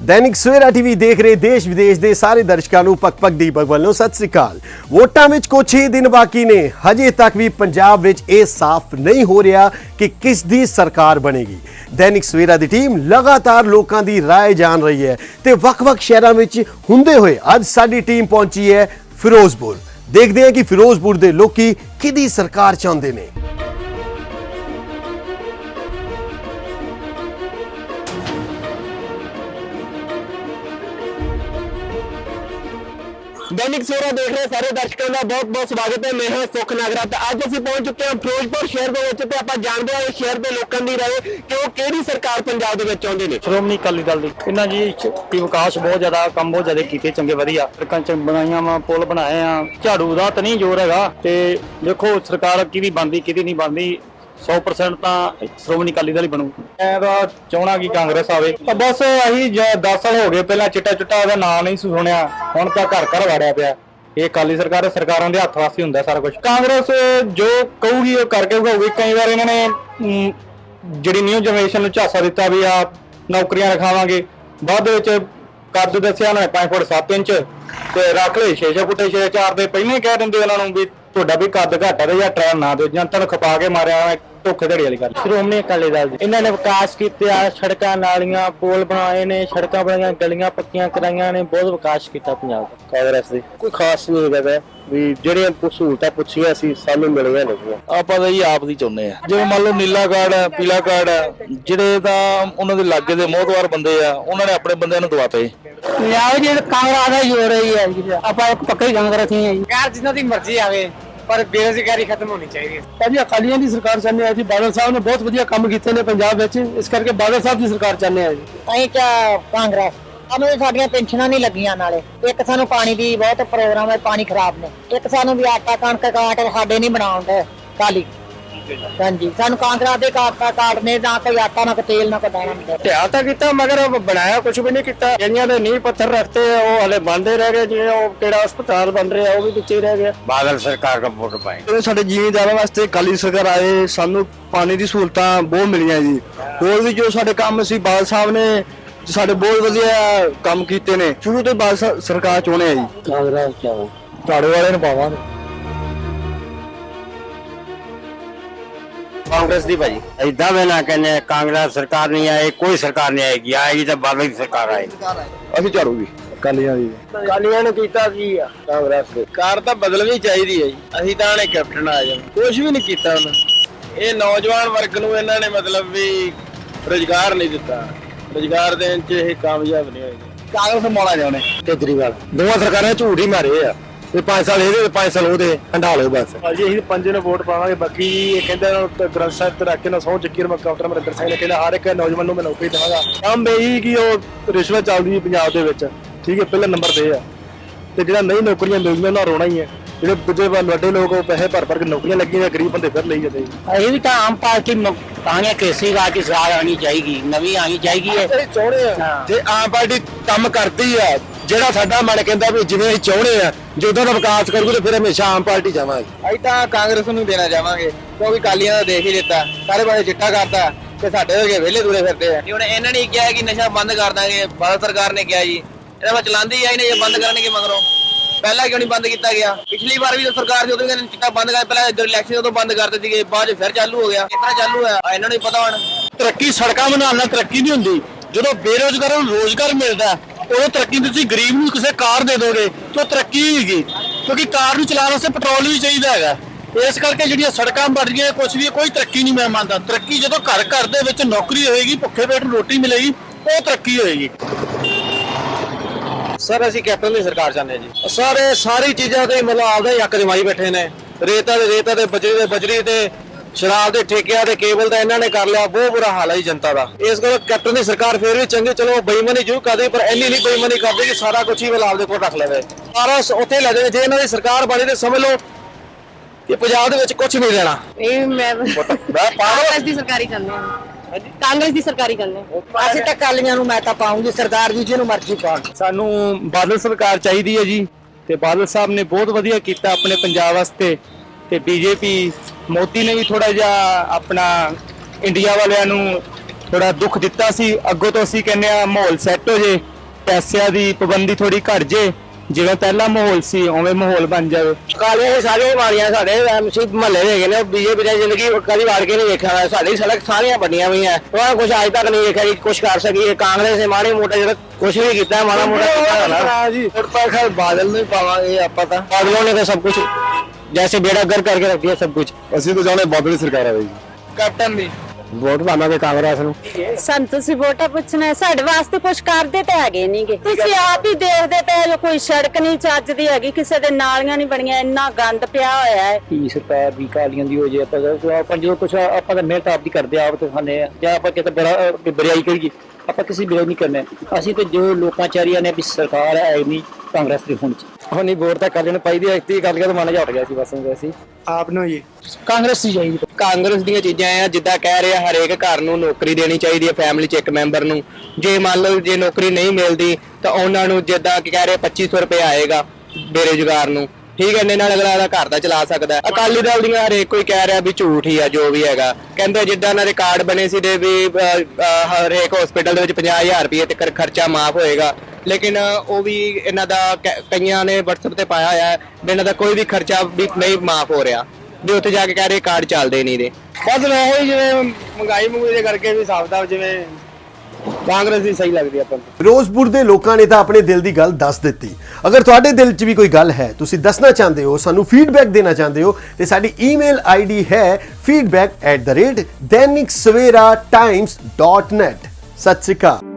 Dainik Savera TV ਦੇਖ ਰਹੇ ਦੇਸ਼ ਵਿਦੇਸ਼ ਦੇ ਸਾਰੇ ਦਰਸ਼ਕਾਂ ਨੂੰ ਪੱਕ ਪੱਕ ਦੀ ਵੱਲੋਂ ਸਤਿ ਸ੍ਰੀ ਅਕਾਲ ਵੋਟਾਂ ਵਿੱਚ ਕੁਝ ਹੀ ਦਿਨ ਬਾਕੀ ਨੇ ਹਜੇ ਤੱਕ ਵੀ ਪੰਜਾਬ ਵਿੱਚ ਇਹ ਸਾਫ਼ ਨਹੀਂ ਹੋ ਰਿਹਾ ਕਿ ਕਿਸ ਦੀ ਸਰਕਾਰ ਬਣੇਗੀ ਦੈਨਿਕ ਸਵੇਰਾ ਦੀ ਟੀਮ ਲਗਾਤਾਰ ਲੋਕਾਂ ਦੀ رائے ਜਾਣ ਰਹੀ ਹੈ ਤੇ ਵੱਖ-ਵੱਖ ਸ਼ਹਿਰਾਂ ਵਿੱਚ ਹੁੰਦੇ ਹੋਏ ਅੱਜ ਸਾਡੀ ਟੀਮ ਪਹੁੰਚੀ ਹੈ ਫਿਰੋਜ਼ਪੁਰ ਦੇਖਦੇ ਹਾਂ ਕਿ ਫਿਰੋਜ਼ਪੁਰ ਦੇ ਲੋਕੀ ਕਿਹਦੀ ਸਰਕਾਰ ਚਾਹੁੰਦੇ ਨੇ ਦੈਨਿਕ ਸਵੇਰਾ ਦੇਖ ਰਹੇ ਸਾਰੇ ਦਰਸ਼ਕਾਂ ਦਾ ਬਹੁਤ-ਬਹੁਤ ਸਵਾਗਤ ਹੈ। ਮੈਂ ਹਾਂ ਸੁਖ ਨਾਗਰਾ ਤੇ ਅੱਜ ਅਸੀਂ ਪਹੁੰਚ ਚੁੱਕੇ ਹਾਂ ਫਿਰੋਜ਼ਪੁਰ ਸ਼ਹਿਰ ਦੇ ਵਿੱਚ ਤੇ ਆਪਾਂ ਜਾਣਦੇ ਹਾਂ ਇਸ ਸ਼ਹਿਰ ਦੇ ਲੋਕਾਂ ਦੀ ਰਾਏ ਕਿ ਉਹ ਕਿਹੜੀ ਸਰਕਾਰ ਪੰਜਾਬ ਦੇ ਵਿੱਚ ਚਾਹੁੰਦੇ ਨੇ। ਸ਼੍ਰੋਮਣੀ ਅਕਾਲੀ ਦਲ ਦੀ। ਇਹਨਾਂ ਜੀ ਚ- ਵਿਕਾਸ ਬਹੁਤ ਜ਼ਿਆਦਾ, ਕੰਮ ਬਹੁਤ ਜ਼ਿਆਦਾ ਕੀਤੇ ਚੰਗੇ ਵਧੀਆ। ਸੜਕਾਂ ਚ ਬਣਾਈਆਂ ਵਾ, ਪੁਲ ਬਣਾਏ ਆ, ਝਾੜੂ ਦਾ ਤਾਂ ਨਹੀਂ ਜ਼ੋਰ ਹੈਗਾ। ਤੇ ਦੇਖੋ, ਸਰਕਾਰ ਕਿਹਦੀ ਬਣਦੀ ਕਿਹਦੀ ਨਹੀਂ ਬਣਦੀ। 100% ਤਾਂ ਸ਼੍ਰੋਮਣੀ ਅਕਾਲੀ ਦਲ ਹੀ ਬਣੂ। ਮੈਂ ਤਾਂ ਚਾਹਣਾ ਕਿ ਕਾਂਗਰਸ ਆਵੇ। ਤਾਂ ਬਸ ਅਸੀਂ 10 ਸਾਲ ਹੋ ਗਏ, ਪਹਿਲਾਂ ਚਿੱਟਾ ਚਿੱਟਾ ਉਹਦਾ ਨਾਂ ਨਹੀਂ ਸੀ ਸੁਣਿਆ, ਹੁਣ ਤਾਂ ਘਰ ਘਰ ਵਾੜਿਆ ਪਿਆ। ਇਹ ਅਕਾਲੀ ਸਰਕਾਰ ਸਰਕਾਰਾਂ ਦੇ ਹੱਥ ਵਾਸੀ ਹੁੰਦਾ ਸਾਰਾ ਕੁਝ ਕਾਂਗਰਸ ਜੋ ਕਹੂਗੀ ਉਹ ਕਰਕੇ ਵਿਖਾਊਗੀ ਕਈ ਵਾਰ ਇਹਨਾਂ ਨੇ ਜਿਹੜੀ ਨਿਊ ਜਨਰੇਸ਼ਨ ਨੂੰ ਝਾਸਾ ਦਿੱਤਾ ਵੀ ਆ, ਨੌਕਰੀਆਂ ਰਖਾਵਾਂਗੇ। ਬਾਅਦ ਦੇ ਵਿੱਚ ਕੱਦ ਦੱਸਿਆ ਉਹਨਾਂ ਨੇ 5 ਫੁੱਟ 7 ਇੰਚ ਤੇ ਰੱਖ ਲਏ 6 6 ਫੁੱਟ 6 4 ਦੇ ਪਹਿਲਾਂ ਹੀ ਕਹਿ ਦਿੰਦੇ ਉਹਨਾਂ ਨੂੰ ਵੀ ਤੁਹਾਡਾ ਵੀ ਕੱਦ ਘੱਟ ਹੈ ਜਾਂ ਟ੍ਰੈਨ ਨਾ ਦਿਓ, ਜਨਤਾ ਨੂੰ ਖਪਾ ਕੇ ਮਾਰਿਆ ਹੋਇਆ ਧੋਖੇ ਧੜੀ ਵਾਲੀ ਗੱਲ। ਸ਼੍ਰੋਮਣੀ ਅਕਾਲੀ ਦਲ ਜੀ ਇਹਨਾਂ ਨੇ ਵਿਕਾਸ ਕੀਤੇ ਆ ਸੜਕਾਂ ਨਾਲੀਆਂ ਪੁਲ ਬਣਾਏ ਨੇ ਸੜਕਾਂ ਬਣਾਈਆਂ ਗਲੀਆਂ ਪੱਕੀਆਂ ਕਰਾਈਆਂ ਨੇ ਬਹੁਤ ਵਿਕਾਸ ਕੀਤਾ ਪੰਜਾਬ ਦਾ। ਕਾਂਗਰਸ ਦੇ। ਕੋਈ ਖਾਸ ਨਹੀਂ ਹੈਗਾ ਵੀ ਜਿਹੜੀਆਂ ਸਹੂਲਤਾਂ ਪੁੱਛੀਆਂ ਸੀ ਸਾਨੂੰ ਮਿਲੀਆਂ ਨਹੀਂ ਆਪਾਂ ਤਾਂ ਇਹ ਆਪ ਦੀ ਚਾਹੁੰਦੇ ਆ। ਜਿਵੇਂ ਮੰਨ ਲਓ ਨੀਲਾ ਕਾਰਡ ਹੈ ਪੀਲਾ ਕਾਰਡ ਹੈ ਜਿਹੜੇ ਤਾਂ ਉਹਨਾਂ ਦੇ ਲਾਗੇ ਦੇ ਮੋਹਤਵਾਰ ਬੰਦੇ ਆ ਉਹਨਾਂ ਨੇ ਆਪਣੇ ਬੰਦਿਆਂ ਨੂੰ ਦਵਾਤੇ। ਪੰਜਾਬ ਜਿਹੜੇ ਕਾਂਗਰਸ ਦਾ ਹੀ ਹੋ ਰਹੀ ਹੈ ਜੀ। ਆਪਾਂ ਇੱਕ ਪੱਕੇ ਕਾਂਗਰਸ ਹੀ ਹਾਂ ਜੀ। ਯਾਰ ਜਿੰਨਾ ਦੀ ਮਰਜ਼ੀ ਆਵੇ। ਪਰ ਬੇਰੁਜ਼ਗਾਰੀ ਖਤਮ ਹੋਣੀ ਚਾਹੀਦੀ ਹੈ। ਭਾਜੀ ਅਕਾਲੀਆਂ ਦੀ ਸਰਕਾਰ ਚਾਹੁੰਦੇ ਆ ਜੀ ਬਾਦਲ ਸਾਹਿਬ ਨੇ ਬਹੁਤ ਵਧੀਆ ਕੰਮ ਕੀਤੇ ਨੇ ਪੰਜਾਬ ਵਿੱਚ। ਇਸ ਕਰਕੇ ਬਾਦਲ ਸਾਹਿਬ ਦੀ ਸਰਕਾਰ ਚਾਹੁੰਦੇ ਆ ਜੀ। ਅਸੀਂ ਤਾਂ ਕਾਂਗਰਸ? ਸਾਨੂੰ ਵੀ ਸਾਡੀਆਂ ਪੈਨਸ਼ਨਾਂ ਨਹੀਂ ਲੱਗੀਆਂ ਨਾਲੇ। ਇੱਕ ਸਾਨੂੰ ਪਾਣੀ ਦੀ ਬਹੁਤ ਪ੍ਰੋਗਰਾਮ ਹੈ ਪਾਣੀ ਖਰਾਬ ਨੇ। ਇੱਕ ਸਾਨੂੰ ਵੀ ਆਟਾ ਕਣਕ ਕਾਟ ਸਾਡੇ ਨਹੀਂ ਬਣਾਉਂਦੇ ਕਾਲੀ ਹਾਂਜੀ ਸਾਨੂੰ ਕਾਂਗਰਸ ਦੇ ਕਾਟਾ ਕਾਟ ਨੇ ਨਾ ਕੋਈ ਆਟਾ ਨਾ ਕੋਈ ਤੇਲ ਨਾ ਕੋਈ ਦਾਣਾ ਨਹੀਂ ਧਿਆਨ ਤਾਂ ਕੀਤਾ ਮਗਰ ਉਹ ਬਣਾਇਆ ਕੁਝ ਵੀ ਨਹੀਂ ਕੀਤਾ। ਜਿਹੜੀਆਂ ਦੇ ਨੀਂਹ ਪੱਥਰ ਰੱਖਤੇ ਆ, ਉਹ ਹਲੇ ਬੰਦੇ ਰਹਿ ਗਏ ਜਿਵੇਂ ਉਹ ਕਿਹੜਾ ਹਸਪਤਾਲ ਬਣ ਰਿਹਾ ਉਹ ਵੀ ਵਿੱਚੇ ਹੀ ਰਹਿ ਗਿਆ। ਬਾਦਲ ਸਰਕਾਰ ਦਾ ਵੋਟ ਪਾਏ ਜਿਹੜੇ ਸਾਡੇ ਜ਼ਿਮੀਂਦਾਰਾਂ ਵਾਸਤੇ ਅਕਾਲੀ ਸਰਕਾਰ ਆਏ ਸਾਨੂੰ ਪਾਣੀ ਦੀ ਸਹੂਲਤਾਂ ਬਹੁਤ ਮਿਲੀਆਂ ਜੀ। ਹੋਰ ਵੀ ਜੋ ਸਾਡੇ ਕੰਮ ਸੀ ਬਾਦਲ ਸਾਹਿਬ ਨੇ ਸਾਡੇ ਬਹੁਤ ਵਧੀਆ ਕੰਮ ਕੀਤੇ ਨੇ। ਸ਼ੁਰੂ ਤੋਂ ਬਾਦਲ ਸਰਕਾਰ ਚਾਹੁੰਦੇ ਆ ਜੀ। ਕਾਂਗਰਸ ਚਾਹੋ ਝਾੜੂ ਵਾਲੇ ਨੂੰ ਪਾਵਾਂਗੇ। ਕਾਂਗਰਸ ਦੀ ਭਾਜੀ। ਇਦਾਂ ਮੈਂ ਨਾ ਕਹਿੰਦੇ ਕਾਂਗਰਸ ਸਰਕਾਰ ਨਹੀਂ ਆਏ ਕੋਈ ਸਰਕਾਰ ਨਹੀਂ ਆਏਗੀ। ਆਏਗੀ ਤਾਂ ਬਾਦਲ ਦੀ ਸਰਕਾਰ ਆਏਗੀ। ਅਸੀਂ ਝਾੜੂ ਵੀ ਅਕਾਲੀਆਂ ਦੀ। ਕਾਲੀਆਂ ਨੇ ਕੀਤਾ ਕੀ ਆ? ਕਾਂਗਰਸ ਦੇ। ਕਾਰ ਤਾਂ ਬਦਲਣੀ ਚਾਹੀਦੀ ਹੈ ਜੀ। ਅਸੀਂ ਤਾਂ ਨੇ ਕੈਪਟਨ ਆ ਜਾਣ ਕੁਝ ਵੀ ਨਹੀਂ ਕੀਤਾ ਉਹਨਾਂ। ਇਹ ਨੌਜਵਾਨ ਵਰਗ ਨੂੰ ਇਹਨਾਂ ਨੇ ਮਤਲਬ ਵੀ ਰੋਜ਼ਗਾਰ ਨਹੀਂ ਦਿੱਤਾ। ਰੋਜ਼ਗਾਰ ਦੇਣ 'ਚ ਇਹ ਕਾਮਯਾਬ ਨਹੀਂ ਹੋਏ। ਕਾਂਗਰਸ ਮੋੜਾ ਜਾਣੇ ਕੇਜਰੀਵਾਲ। ਦੋਵਾਂ ਸਰਕਾਰਾਂ ਝੂਠ ਹੀ ਮਾਰੇ ਆ। ਇਹ 5 ਸਾਲ ਇਹਦੇ ਤੇ 5 ਸਾਲ ਉਹਦੇ ਹੰਡਾ ਲਿਓ ਬਸ। ਭਾਜੀ ਅਸੀਂ ਪੰਜੇ ਨੂੰ ਵੋਟ ਪਾਵਾਂਗੇ ਬਾਕੀ ਇਹ ਕਹਿੰਦੇ ਗ੍ਰੰਥ ਸਾਹਿਬ ਤੇ ਰੱਖ ਕੇ ਨਾ ਸਹੁੰ ਚੱਕੀ ਮੈਂ ਕੈਪਟਨ ਅਮਰਿੰਦਰ ਸਿੰਘ ਨੇ ਕਹਿੰਦਾ ਹਰ ਇੱਕ ਨੌਜਵਾਨ ਨੂੰ ਮੈਂ ਨੌਕਰੀ ਦੇਵਾਂਗਾ। ਕੰਮ ਇਹੀ ਕਿ ਉਹ ਰਿਸ਼ਵਤ ਚੱਲਦੀ ਹੈ ਪੰਜਾਬ ਦੇ ਵਿੱਚ। ਠੀਕ ਹੈ ਪਹਿਲੇ ਨੰਬਰ ਤੇ ਆ। ਤੇ ਜਿਹੜਾ ਨਹੀਂ ਨੌਕਰੀਆਂ ਮਿਲਦੀਆਂ ਉਹਨਾਂ ਰੋਣਾ ਹੀ ਹੈ। ਜਿਹੜੇ ਦੂਜੇ ਵੱਲ ਵੱਡੇ ਲੋਕ ਉਹ ਪੈਸੇ ਭਰ ਭਰ ਕੇ ਨੌਕਰੀਆਂ ਲੱਗੀਆਂ ਗਰੀਬ ਬੰਦੇ ਫਿਰ ਲਈ ਜਾਂਦੇ। ਅਸੀਂ ਵੀ ਤਾਂ ਆਮ ਪਾਰਟੀ ਕਾਂਗਰਸ ਕੇਸਰੀ ਰਾਜ ਦੀ ਸਰਕਾਰ ਆਣੀ ਚਾਹੀਦੀ ਨਵੀਂ ਆਣੀ ਚਾਹੀਦੀ ਹੈ। ਅਸੀਂ ਚਾਹੁੰਦੇ ਆ ਜੇ ਆਮ ਪਾਰਟੀ ਕੰਮ ਕਰਦੀ ਆ ਜਿਹੜਾ ਸਾਡਾ ਮਨ ਕਹਿੰਦਾ ਵੀ ਜਿਵੇਂ ਅਸੀਂ ਚਾਹੁੰਦੇ ਆ ਜਦੋਂ ਦਾ ਵਿਕਾਸ ਕਰੂਗੇ ਤੇ ਫਿਰ ਹਮੇਸ਼ਾ ਆਮ ਪਾਰਟੀ ਜਾਵਾਂਗੇ। ਅਸੀਂ ਤਾਂ ਕਾਂਗਰਸ ਨੂੰ ਦੇਣਾ ਚਾਹਾਂਗੇ ਕਿਉਂਕਿ ਕਾਲੀਆਂ ਦਾ ਦੇਖ ਹੀ ਦਿੱਤਾ ਸਾਰੇ ਪਾਸੇ ਚਿੱਟਾ ਕਰਤਾ ਤੇ ਸਾਡੇ ਵਰਗੇ ਵਿਹਲੇ ਦੂਰੇ ਫਿਰਦੇ ਆ। ਹੁਣ ਇਹਨਾਂ ਨੇ ਕਿਹਾ ਕਿ ਨਸ਼ਾ ਬੰਦ ਕਰ ਦਾਂਗੇ ਭਾਰਤ ਸਰਕਾਰ ਨੇ ਕਿਹਾ ਜੀ। ਇਹਨਾਂ ਵਿੱਚ ਚਲਾਉਂਦੇ ਆਈ ਨੇ ਜੇ ਬੰਦ ਕਰਨਗੇ ਮਗਰੋਂ। ਪਹਿਲਾਂ ਕਿਉਂ ਨਹੀਂ ਬੰਦ ਕੀਤਾ ਗਿਆ? ਪਿਛਲੀ ਵਾਰ ਵੀ ਜਦੋਂ ਸਰਕਾਰ ਇਹਨਾਂ ਨੇ ਚਿੱਟਾ ਬੰਦ ਕਰ ਪਹਿਲਾਂ ਜਦੋਂ ਇਲੈਕਸ਼ਨ ਉਦੋਂ ਬੰਦ ਕਰ ਦਿੱਤੀ ਗਈ ਬਾਅਦ ਚ ਫਿਰ ਚਾਲੂ ਹੋ ਗਿਆ। ਤਰ੍ਹਾਂ ਚਾਲੂ ਹੋਇਆ? ਆ ਇਹਨਾਂ ਨੂੰ ਹੀ ਪਤਾ ਹੁਣ। ਤਰੱਕੀ ਸੜਕਾਂ ਬਣਾਉਣ ਨਾਲ ਤਰੱਕੀ ਨਹੀਂ ਹੁੰਦੀ। ਜਦੋਂ ਬੇਰੋਜ਼ਗਾਰਾਂ ਨੂੰ ਰੋਜ਼ਗਾਰ ਮਿਲਦਾ ਉਦੋਂ ਤਰੱਕੀ ਤੁਸੀਂ ਗਰੀਬ ਨੂੰ ਕਿਸੇ ਕਾਰ ਦੇ ਦੋਗੇ ਤਾਂ ਤਰੱਕੀ ਹੋਏਗੀ ਕਿਉਂਕਿ ਕਾਰ ਨੂੰ ਚਲਾਉਣ ਵਾਸਤੇ ਪੈਟਰੋਲ ਵੀ ਚਾਹੀਦਾ ਹੈਗਾ। ਇਸ ਕਰਕੇ ਜਿਹੜੀਆਂ ਸੜਕਾਂ ਬਣ ਗਈਆਂ ਕੁਝ ਵੀ ਕੋਈ ਤਰੱਕੀ ਨਹੀਂ ਮੈਂ ਮੰਨਦਾ। ਤਰੱਕੀ ਜਦੋਂ ਘਰ ਘਰ ਦੇ ਵਿੱਚ ਨੌਕਰੀ ਹੋਏਗੀ ਭੁੱਖੇ ਪੇਟ ਨੂੰ ਰੋਟੀ ਮਿਲੇਗੀ ਉਹ ਤਰੱਕੀ ਹੋਏਗੀ। ਸਰ ਅਸੀਂ ਕੈਪਟਨ ਦੀ ਸਰਕਾਰ ਚਾਹੁੰਦੇ ਜੀ। ਸਾਰੇ ਸਾਰੀ ਚੀਜ਼ਾਂ ਤੇ ਮਤਲਬ ਆਪਦਾ ਹੀ ਹੱਕ ਜਮਾਈ ਬੈਠੇ ਨੇ। ਰੇਤਾ ਦੇ ਰੇਤਾ ਦੇ ਬਜਰੀ ਦੇ ਬਜਰੀ ਤੇ ਸ਼ਰਾਬ ਦੇ ਠੇਕਿਆਂ ਤੇ ਕੇਬਲ ਦਾ ਇਹਨਾਂ ਨੇ ਕਰ ਲਿਆ ਬਹੁਤ ਬੁਰਾ ਹਾਲ ਹੈ ਜੀ ਜਨਤਾ ਦਾ। ਇਸ ਕਰਕੇ ਕੈਪਟਨ ਦੀ ਸਰਕਾਰ ਫੇਰ ਵੀ ਚੰਗੀ ਚਲੋ ਬੇਈਮਾਨੀ ਜ਼ਰੂਰ ਕਰਦੀ ਪਰ ਇੰਨੀ ਨਹੀਂ ਬੇਈਮਾਨੀ ਕਰਦੀ ਕਿ ਸਾਰਾ ਕੁਝ ਹੀ ਮਤਲਬ ਆਪਦੇ ਕੋਲ ਰੱਖ ਲਵੇ। ਸਾਰਾ ਉੱਥੇ ਲੈ ਜਾਵੇ ਜੇ ਇਹਨਾਂ ਦੀ ਸਰਕਾਰ ਬਣੀ ਤੇ ਸਮਝ ਲਓ ਕਿ ਪੰਜਾਬ ਦੇ ਵਿੱਚ ਕੁਝ ਨਹੀਂ ਰਹਿਣਾ। ਇਹ ਮੈਂ ਕਾਂਗਰਸ ਦੀ ਸਰਕਾਰੀ ਚੱਲਦੇ ਹਾਂ ਕਾਂਗਰਸ ਦੀ ਸਰਕਾਰੀ ਚੱਲਦੇ ਹਾਂ ਅਸੀਂ ਤਾਂ ਕਾਲੀਆਂ ਨੂੰ ਮੈਂ ਤਾਂ ਪਾਉਂਗੀ ਸਰਦਾਰ ਜੀ ਜਿਹਨੂੰ ਮਰਜ਼ੀ ਪਾਉਣ। ਸਾਨੂੰ ਬਾਦਲ ਸਰਕਾਰ ਚਾਹੀਦੀ ਹੈ ਜੀ ਤੇ ਬਾਦਲ ਸਾਹਿਬ ਨੇ ਬਹੁਤ ਵਧੀਆ ਕੀਤਾ ਆਪਣੇ ਪੰਜਾਬ ਵਾਸਤੇ ਤੇ ਬੀਜੇਪੀ ਮੋਦੀ ਨੇ ਵੀ ਥੋੜਾ ਜਿਹਾ ਆਪਣਾ ਇੰਡੀਆ ਵਾਲਿਆਂ ਨੂੰ ਥੋੜਾ ਦੁੱਖ ਦਿੱਤਾ ਸੀ। ਅੱਗੋਂ ਤੋਂ ਅਸੀਂ ਕਹਿੰਦੇ ਆ ਮਾਹੌਲ ਸੈੱਟ ਹੋ ਜੇ ਪੈਸਿਆਂ ਦੀ ਪਾਬੰਦੀ ਥੋੜੀ ਘਟ ਜੇ ਜਿਵੇਂ ਪਹਿਲਾ ਮਾਹੌਲ ਸੀ ਉਵੇਂ ਮਾਹੌਲ ਬਣ ਜਾਵੇ। ਇਹ ਸਾਰੀਆਂ ਮਾਰੀਆਂ ਸਾਡੇ ਐਮਸੀ ਮਹੱਲੇ ਦੇ ਹੈਗੇ ਨੇ ਬੀਜੇਪੀ ਦੀ ਜ਼ਿੰਦਗੀ ਕਦੀ ਵਾੜ ਕੇ ਨਹੀਂ ਵੇਖਿਆ ਹੋਇਆ ਸਾਡੀ ਸੜਕ ਸਾਰੀਆਂ ਬਣੀਆਂ ਹੋਈਆਂ। ਉਹਨਾਂ ਕੁਝ ਅੱਜ ਤੱਕ ਨਹੀਂ ਵੇਖਿਆ ਕਿ ਕੁਝ ਕਰ ਸਕੀ ਕਾਂਗਰਸ ਨੇ ਮਾੜੇ ਮੋਟਾ ਜਿਹੜਾ ਕੁਝ ਵੀ ਕੀਤਾ ਮਾੜਾ ਮੋਟਾ ਕੀਤਾ ਹੋਣਾ। ਜੀ ਪਰ ਖੈਰ ਬਾਦਲ ਨੂੰ ਹੀ ਪਾਵਾਂਗੇ ਆਪਾਂ ਤਾਂ। ਬਾਦਲੋਂ ਨੇ ਤਾਂ ਸਭ ਕੁਝ ਜੈਸੇ ਬੇੜਾ ਗਰ ਕਰਕੇ ਰੱਖ ਦਿਆ ਸਭ ਕੁਝ ਅਸੀਂ ਤਾਂ ਚਾਹੁੰਦੇ ਬਾਦਲ ਦੀ ਸਰਕਾਰ ਆਵੇ ਜੀ। ਕੈਪਟਨ ਦੀ। ਵੋਟ ਪਾਵਾਂਗੇ ਕਾਂਗਰਸ ਨੂੰ। ਸਾਨੂੰ ਤੁਸੀਂ ਵੋਟਾਂ ਪੁੱਛਣਾ ਸਾਡੇ ਵਾਸਤੇ ਕੁਝ ਕਰਦੇ ਤੇ ਹੈਗੇ ਨਹੀਂਗੇ ਤੁਸੀਂ ਆਪ ਹੀ ਦੇਖਦੇ ਪਏ ਹੋ ਕੋਈ ਸੜਕ ਨਹੀਂ ਚੱਜਦੀ ਹੈਗੀ ਕਿਸੇ ਦੇ ਨਾਲੀਆਂ ਨਹੀਂ ਬਣੀਆਂ ਇੰਨਾ ਗੰਦ ਪਿਆ ਹੋਇਆ ਹੈ। ਕੀ ਸਰਕਾਰ ਦੀ ਕਾਲੀਆਂ ਦੀ ਹੋ ਜੇ ਆਪਾਂ ਆਪਾਂ ਜਦੋਂ ਕੁਝ ਆਪਾਂ ਤਾਂ ਮਿਹਨਤ ਆਪਦੀ ਕਰਦੇ ਆ, ਆਪ ਤੇ ਖਾਂਦੇ ਆ। ਜਾਂ ਆਪਾਂ ਕਿਤੇ ਬੜਾ ਅਹ, ਬਰਿਆਈ ਕਰੀਏ ਆਪਾਂ ਕਿਸੇ ਬਰਿਆਈ ਨਹੀਂ ਕਰਨਾ ਅਸੀਂ ਤੇ ਜੋ ਲੋਕਾਂ ਚਾਰੀਆਂ ਨੇ ਵੀ ਸਰਕਾਰ ਹੈ ਨਹੀਂ ਕਾਂਗਰਸ ਦੀ ਹੋਣੀ ਚਾਹੀਦੀ ਹੁਣ ਨਹੀਂ ਵੋਟ ਤਾਂ ਕਾਲੀ ਨੂੰ ਪਾਈ ਦੀ ਐਕਤੀ ਕਰ ਲਿਆ ਤਾਂ ਮਨ ਜਾ ਉੱਠ ਗਿਆ ਸੀ ਬਸ ਅਸੀਂ। ਆਪ ਨੂੰ ਜੀ। ਕਾਂਗਰਸ ਦੀ ਚਾਹੀਦੀ ਕਾਂਗਰਸ ਦੀਆਂ ਚੀਜ਼ਾਂ ਆ ਜਿੱਦਾਂ ਕਹਿ ਰਿਹਾ ਹਰੇਕ ਘਰ ਨੂੰ ਨੌਕਰੀ ਦੇਣੀ ਚਾਹੀਦੀ ਹੈ ਫੈਮਿਲੀ 'ਚ ਇੱਕ ਮੈਂਬਰ ਨੂੰ। ਜੇ ਮੰਨ ਲਓ ਜੇ ਨੌਕਰੀ ਨਹੀਂ ਮਿਲਦੀ ਤਾਂ ਉਹਨਾਂ ਨੂੰ ਜਿੱਦਾਂ ਕਿ ਕਹਿ ਰਹੇ 2500 ਰੁਪਏ ਆਏਗਾ ਬੇਰੁਜ਼ਗਾਰ ਨੂੰ। ਠੀਕ ਹੈ ਇੰਨੇ ਨਾਲ ਅਗਲਾ ਦਾ ਘਰ ਦਾ ਚਲਾ ਸਕਦਾ ਹੈ। ਅਕਾਲੀ ਦਲ ਦੀਆਂ ਹਰੇਕ ਕੋਈ ਕਹਿ ਰਿਹਾ ਵੀ ਝੂਠ ਹੀ ਆ ਜੋ ਵੀ ਹੈਗਾ। ਕਹਿੰਦੇ ਜਿੱਦਾਂ ਇਹਨਾਂ ਦੇ ਕਾਰਡ ਬਣੇ ਸੀ ਦੇ ਵੀ ਹਰੇਕ ਹਸਪੀਟਲ ਦੇ ਵਿੱਚ 50000 ਰੁਪਏ ਤੱਕ ਖਰਚਾ ਮਾਫ ਹੋਏਗਾ। ਲੇਕਿਨ ਉਹ ਵੀ ਇਹਨਾਂ ਦਾ ਕ- ਕਈਆਂ ਨੇ WhatsApp ਤੇ ਪਾਇਆ ਹੋਇਆ ਹੈ ਵੀ ਇਹਨਾਂ ਦਾ ਕੋਈ ਵੀ ਖਰਚਾ ਵੀ ਨਹੀਂ ਮਾਫ ਹੋ ਰਿਹਾ, ਵੀ ਉੱਥੇ ਜਾ ਕੇ ਕਹਿ ਰਹੇ ਕਾਰਡ ਚੱਲਦੇ ਨਹੀਂ ਦੇ ਬਸ ਮੈਂ ਹੀ ਜਿਵੇਂ ਮਹਿੰਗਾਈ ਮੰਗੂਈ ਦੇ ਕਰਕੇ ਵੀ ਹਿਸਾਬ ਦਾ ਜਿਵੇਂ ਕਾਂਗਰਸ ਦੀ ਸਹੀ ਲੱਗਦੀ ਆਪਾਂ ਨੂੰ। ਫਿਰੋਜ਼ਪੁਰ ਦੇ ਲੋਕਾਂ ਨੇ ਤਾਂ ਆਪਣੇ ਦਿਲ ਦੀ ਗੱਲ ਦੱਸ ਦਿੱਤੀ। ਅਗਰ ਤੁਹਾਡੇ ਦਿਲ 'ਚ ਵੀ ਕੋਈ ਗੱਲ ਹੈ, ਤੁਸੀਂ ਦੱਸਣਾ ਚਾਹੁੰਦੇ ਹੋ, ਸਾਨੂੰ ਫੀਡਬੈਕ ਦੇਣਾ ਚਾਹੁੰਦੇ ਹੋ, ਤੇ ਸਾਡੀ ਈਮੇਲ ਆਈਡੀ ਹੈ feedback@dainiksaveratimes.net ਸਤਿ ਸ਼੍ਰੀ ਅਕਾਲ।